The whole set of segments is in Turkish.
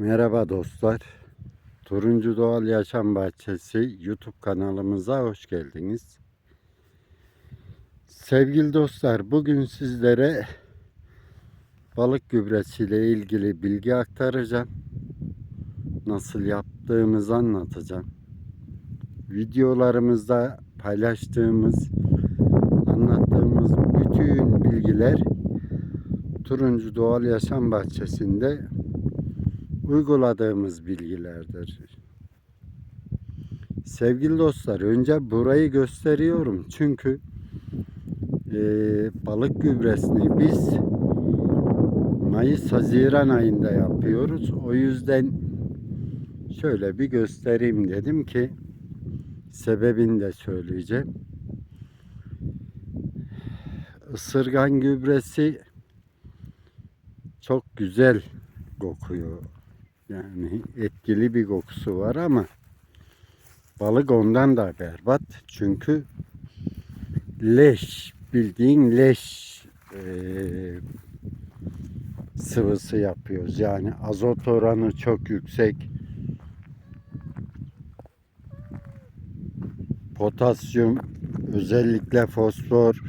Merhaba dostlar. Turuncu Doğal Yaşam Bahçesi YouTube kanalımıza hoş geldiniz. Sevgili dostlar, bugün sizlere balık gübresiyle ilgili bilgi aktaracağım. Nasıl yaptığımızı anlatacağım. Videolarımızda paylaştığımız, anlattığımız bütün bilgiler Turuncu Doğal Yaşam Bahçesi'nde uyguladığımız bilgilerdir. Sevgili dostlar, önce burayı gösteriyorum çünkü e, balık gübresini biz Mayıs-Haziran ayında yapıyoruz. O yüzden şöyle bir göstereyim dedim ki sebebini de söyleyeceğim. Isırgan gübresi çok güzel kokuyor. Yani etkili bir kokusu var ama balık ondan da berbat. Çünkü leş, bildiğin leş eee, sıvısı yapıyoruz. Yani azot oranı çok yüksek. Potasyum, özellikle fosfor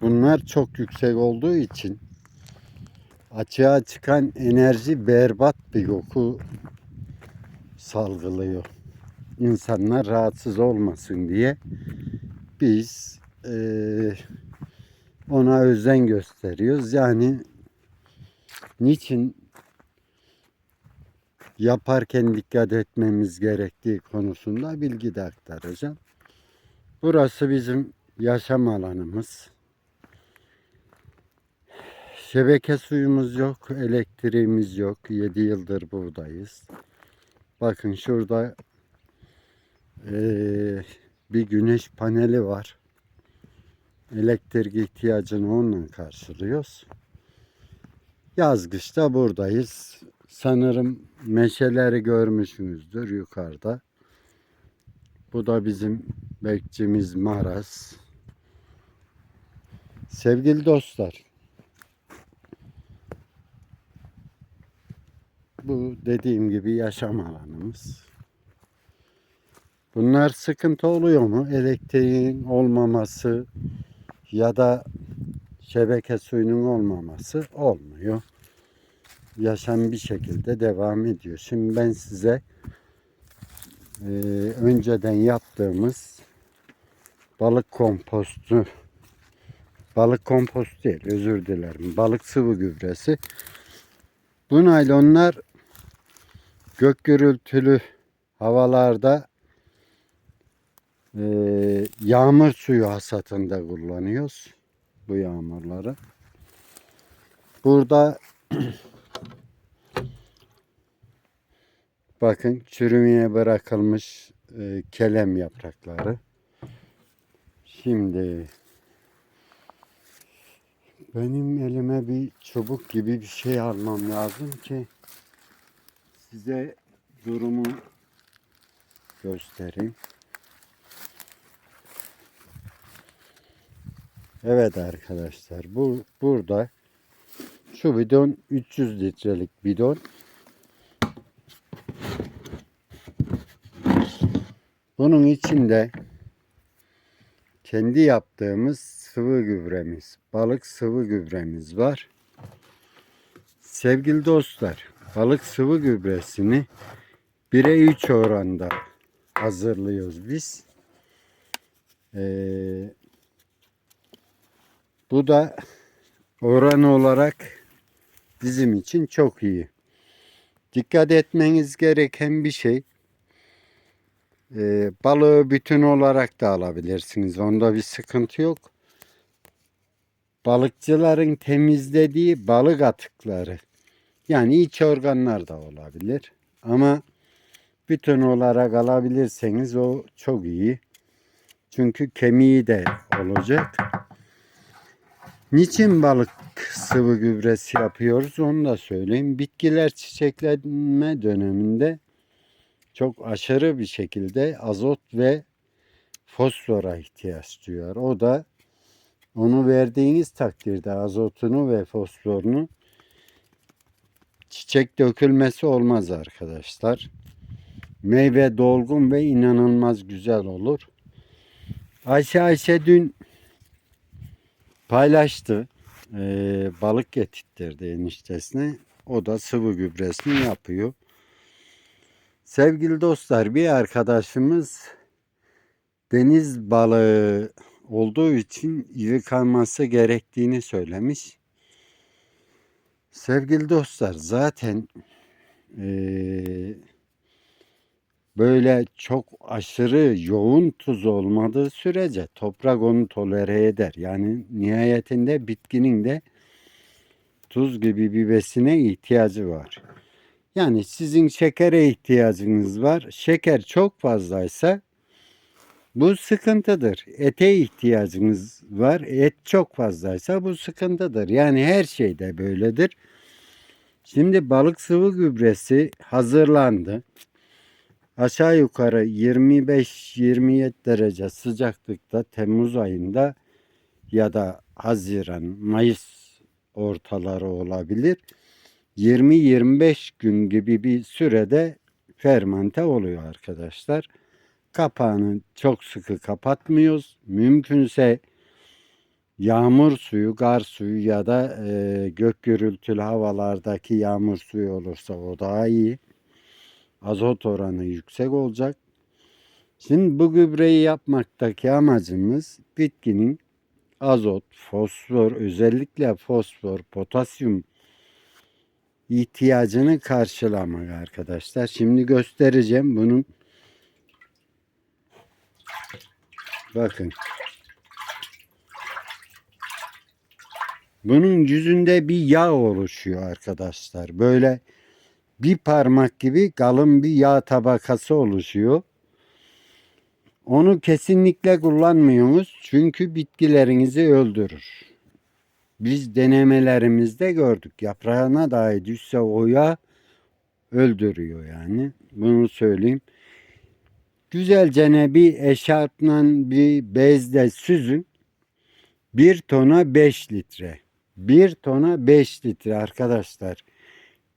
bunlar çok yüksek olduğu için açığa çıkan enerji berbat bir koku salgılıyor. İnsanlar rahatsız olmasın diye biz eee, ona özen gösteriyoruz. Yani niçin yaparken dikkat etmemiz gerektiği konusunda bilgi de aktaracağım. Burası bizim yaşam alanımız. Şebeke suyumuz yok, elektriğimiz yok. 7 yıldır buradayız. Bakın şurada eee, bir güneş paneli var. Elektrik ihtiyacını onunla karşılıyoruz. Yaz kışta buradayız. Sanırım meşeleri görmüşsünüzdür yukarıda. Bu da bizim bekçimiz Maras. Sevgili dostlar, Bu dediğim gibi yaşam alanımız. Bunlar sıkıntı oluyor mu? Elektriğin olmaması ya da şebeke suyunun olmaması olmuyor. Yaşam bir şekilde devam ediyor. Şimdi ben size e, önceden yaptığımız balık kompostu balık kompostu değil özür dilerim. Balık sıvı gübresi. Bu naylonlar gök gürültülü havalarda e, yağmur suyu hasatında kullanıyoruz bu yağmurları. Burada bakın çürümeye bırakılmış e, kelem yaprakları. Şimdi benim elime bir çubuk gibi bir şey almam lazım ki size durumu göstereyim. Evet arkadaşlar bu burada şu bidon 300 litrelik bidon. Bunun içinde kendi yaptığımız sıvı gübremiz, balık sıvı gübremiz var. Sevgili dostlar, balık sıvı gübresini 1'e 3 oranda hazırlıyoruz biz. Ee, bu da oran olarak bizim için çok iyi. Dikkat etmeniz gereken bir şey. Ee, balığı bütün olarak da alabilirsiniz. Onda bir sıkıntı yok. Balıkçıların temizlediği balık atıkları yani iç organlar da olabilir. Ama bütün olarak alabilirseniz o çok iyi. Çünkü kemiği de olacak. Niçin balık sıvı gübresi yapıyoruz onu da söyleyeyim. Bitkiler çiçeklenme döneminde çok aşırı bir şekilde azot ve fosfora ihtiyaç duyuyor. O da onu verdiğiniz takdirde azotunu ve fosforunu çiçek dökülmesi olmaz arkadaşlar. Meyve dolgun ve inanılmaz güzel olur. Ayşe Ayşe dün paylaştı. Ee, balık getirtirdi eniştesine. O da sıvı gübresini yapıyor. Sevgili dostlar bir arkadaşımız deniz balığı olduğu için yıkanması gerektiğini söylemiş. Sevgili dostlar zaten eee, böyle çok aşırı yoğun tuz olmadığı sürece toprak onu tolere eder. Yani nihayetinde bitkinin de tuz gibi bir besine ihtiyacı var. Yani sizin şekere ihtiyacınız var. Şeker çok fazlaysa bu sıkıntıdır. Ete ihtiyacınız var. Et çok fazlaysa bu sıkıntıdır. Yani her şeyde böyledir. Şimdi balık sıvı gübresi hazırlandı. Aşağı yukarı 25-27 derece sıcaklıkta Temmuz ayında ya da Haziran, Mayıs ortaları olabilir. 20-25 gün gibi bir sürede fermente oluyor arkadaşlar. Kapağını çok sıkı kapatmıyoruz. Mümkünse yağmur suyu, gar suyu ya da e, gök gürültülü havalardaki yağmur suyu olursa o daha iyi. Azot oranı yüksek olacak. Şimdi bu gübreyi yapmaktaki amacımız bitkinin azot, fosfor, özellikle fosfor, potasyum ihtiyacını karşılamak arkadaşlar. Şimdi göstereceğim bunun. Bakın. Bunun yüzünde bir yağ oluşuyor arkadaşlar. Böyle bir parmak gibi kalın bir yağ tabakası oluşuyor. Onu kesinlikle kullanmıyorsunuz çünkü bitkilerinizi öldürür. Biz denemelerimizde gördük. Yaprağına dahi düşse o yağ öldürüyor yani. Bunu söyleyeyim. Güzelce bir eşarpla bir bezle süzün. Bir tona 5 litre. Bir tona 5 litre arkadaşlar.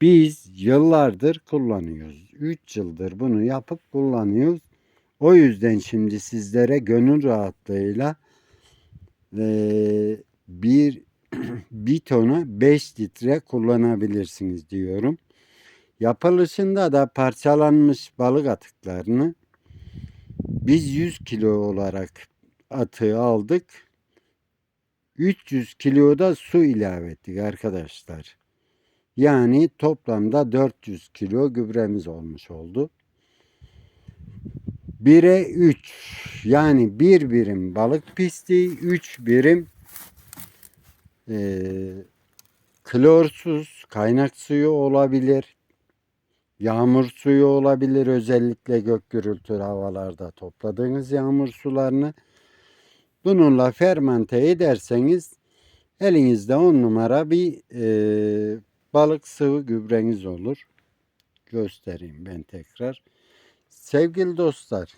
Biz yıllardır kullanıyoruz. 3 yıldır bunu yapıp kullanıyoruz. O yüzden şimdi sizlere gönül rahatlığıyla eee, bir bir tona 5 litre kullanabilirsiniz diyorum. Yapılışında da parçalanmış balık atıklarını biz 100 kilo olarak atığı aldık. 300 kilo da su ilave ettik arkadaşlar. Yani toplamda 400 kilo gübremiz olmuş oldu. 1'e 3 yani bir birim balık pisliği 3 birim eee, klorsuz kaynak suyu olabilir. Yağmur suyu olabilir özellikle gök gürültülü havalarda topladığınız yağmur sularını bununla fermente ederseniz elinizde on numara bir eee, balık sıvı gübreniz olur. Göstereyim ben tekrar. Sevgili dostlar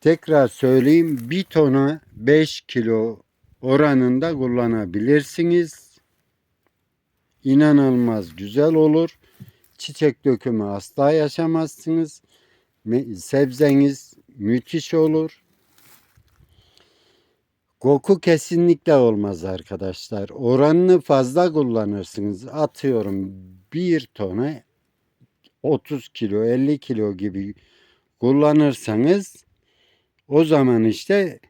tekrar söyleyeyim bir tona 5 kilo oranında kullanabilirsiniz. İnanılmaz güzel olur. Çiçek dökümü asla yaşamazsınız. Sebzeniz müthiş olur. Koku kesinlikle olmaz arkadaşlar. Oranını fazla kullanırsınız. Atıyorum bir tona 30 kilo 50 kilo gibi kullanırsanız o zaman işte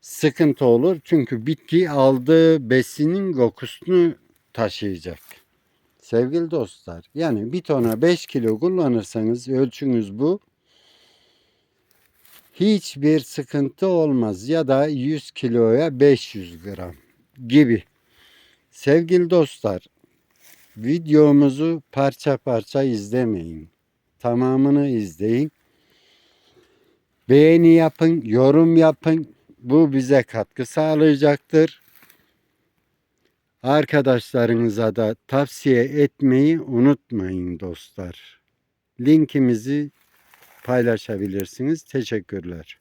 sıkıntı olur. Çünkü bitki aldığı besinin kokusunu taşıyacak. Sevgili dostlar yani bir tona 5 kilo kullanırsanız ölçünüz bu. Hiçbir sıkıntı olmaz ya da 100 kiloya 500 gram gibi. Sevgili dostlar videomuzu parça parça izlemeyin. Tamamını izleyin. Beğeni yapın, yorum yapın. Bu bize katkı sağlayacaktır. Arkadaşlarınıza da tavsiye etmeyi unutmayın dostlar. Linkimizi paylaşabilirsiniz. Teşekkürler.